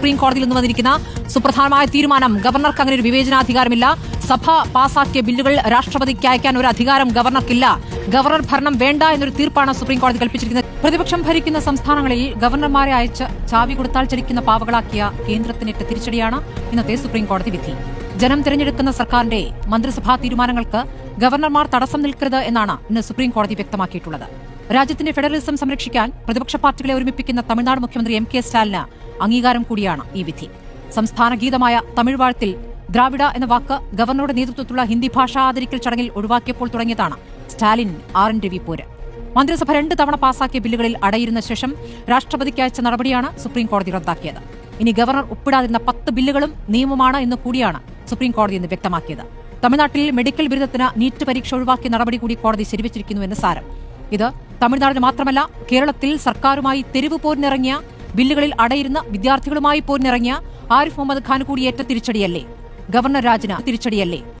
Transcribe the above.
Supreme കോടതിയിൽ നിന്ന് വന്നിരിക്കുന്ന സുപ്രധാനമായ തീരുമാനം. ഗവർണർക്ക് അങ്ങനെ ഒരു വിവേചനാധികാരമില്ല. സഭ പാസാക്കിയ ബില്ലുകൾ രാഷ്ട്രപതിക്ക് അയക്കാൻ ഒരു അധികാരം ഗവർണർക്കില്ല. ഗവർണർ ഭരണം വേണ്ട എന്നൊരു തീർപ്പാണ് സുപ്രീം കോടതി കൽപ്പിച്ചിരിക്കുന്നത്. പ്രതിപക്ഷം ഭരിക്കുന്ന സംസ്ഥാനങ്ങളിൽ ഗവർണർമാരെ അയച്ച് ചാവി കൊടുത്താൽ ചലിക്കുന്ന പാവകളാക്കിയ കേന്ദ്രത്തിനേറ്റ തിരിച്ചടിയാണ് ഇന്നത്തെ സുപ്രീം കോടതി വിധി. ജനം തിരഞ്ഞെടുക്കുന്ന സർക്കാരിന്റെ മന്ത്രിസഭാ തീരുമാനങ്ങൾക്ക് ഗവർണർമാർ തടസ്സം നിൽക്കരുത് എന്നാണ് ഇന്ന് സുപ്രീം കോടതി വ്യക്തമാക്കിയിട്ടുള്ളത്. രാജ്യത്തിന്റെ ഫെഡറലിസം സംരക്ഷിക്കാൻ പ്രതിപക്ഷ പാർട്ടികളെ ഒരുമിപ്പിക്കുന്ന തമിഴ്നാട് മുഖ്യമന്ത്രി എം കെ സ്റ്റാലിന് അംഗീകാരം കൂടിയാണ് ഈ വിധി. സംസ്ഥാന ഗീതമായ തമിഴ് വാഴ്ത്തിൽ ദ്രാവിഡ എന്ന വാക്ക് ഗവർണറുടെ നേതൃത്വത്തിലുള്ള ഹിന്ദി ഭാഷാ ആദരിക്കൽ ചടങ്ങിൽ ഒഴിവാക്കിയപ്പോൾ തുടങ്ങിയതാണ് സ്റ്റാലിൻ ആർ എൻ രവി പോര്. മന്ത്രിസഭ രണ്ട് തവണ പാസാക്കിയ ബില്ലുകളിൽ അടയിരുന്ന ശേഷം രാഷ്ട്രപതിക്ക് അയച്ച നടപടിയാണ് സുപ്രീം കോടതി റദ്ദാക്കിയത്. ഇനി ഗവർണർ ഒപ്പിടാതിരുന്ന പത്ത് ബില്ലുകളും നിയമമാണ് എന്ന് കൂടിയാണ് സുപ്രീം കോടതി ഇന്ന് വ്യക്തമാക്കിയത്. തമിഴ്നാട്ടിൽ മെഡിക്കൽ ബിരുദത്തിന് നീറ്റ് പരീക്ഷ ഒഴിവാക്കിയ നടപടി കൂടി കോടതി ശരിവച്ചിരിക്കുന്നുവെന്ന് സാരം. ഇത് തമിഴ്നാടിന് മാത്രമല്ല കേരളത്തിൽ സർക്കാരുമായി തെരുവ് പോരിനിറങ്ങിയ ബില്ലുകളിൽ അടയിരുന്ന വിദ്യാർത്ഥികളുമായി പോരിനിറങ്ങിയ ആരിഫ് മുഹമ്മദ് ഖാൻ കൂടിയേറ്റ തിരിച്ചടിയല്ലേ? ഗവർണർ രാജിന് തിരിച്ചടിയല്ലേ?